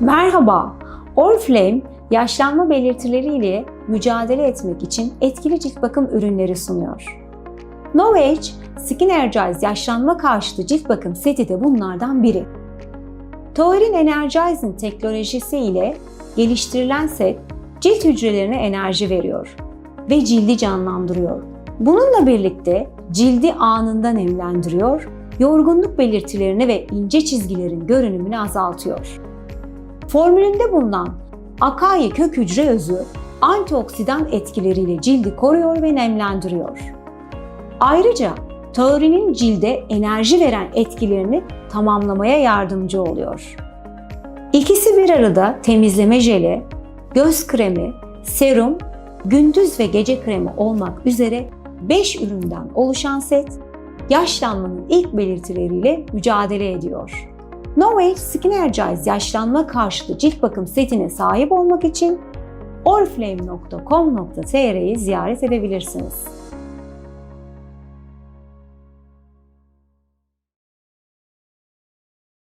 Merhaba, Oriflame yaşlanma belirtileriyle mücadele etmek için etkili cilt bakım ürünleri sunuyor. Novage Skin Energize yaşlanma karşıtı cilt bakım seti de bunlardan biri. Taurin Energizing teknolojisi ile geliştirilen set cilt hücrelerine enerji veriyor ve cildi canlandırıyor. Bununla birlikte cildi anında nemlendiriyor, yorgunluk belirtilerini ve ince çizgilerin görünümünü azaltıyor. Formülünde bulunan Akai kök hücre özü antioksidan etkileriyle cildi koruyor ve nemlendiriyor. Ayrıca taurinin cilde enerji veren etkilerini tamamlamaya yardımcı oluyor. İkisi bir arada temizleme jeli, göz kremi, serum, gündüz ve gece kremi olmak üzere 5 üründen oluşan set, yaşlanmanın ilk belirtileriyle mücadele ediyor. Novage Skin Energize yaşlanma karşıtı cilt bakım setine sahip olmak için oriflame.com.tr'yi ziyaret edebilirsiniz.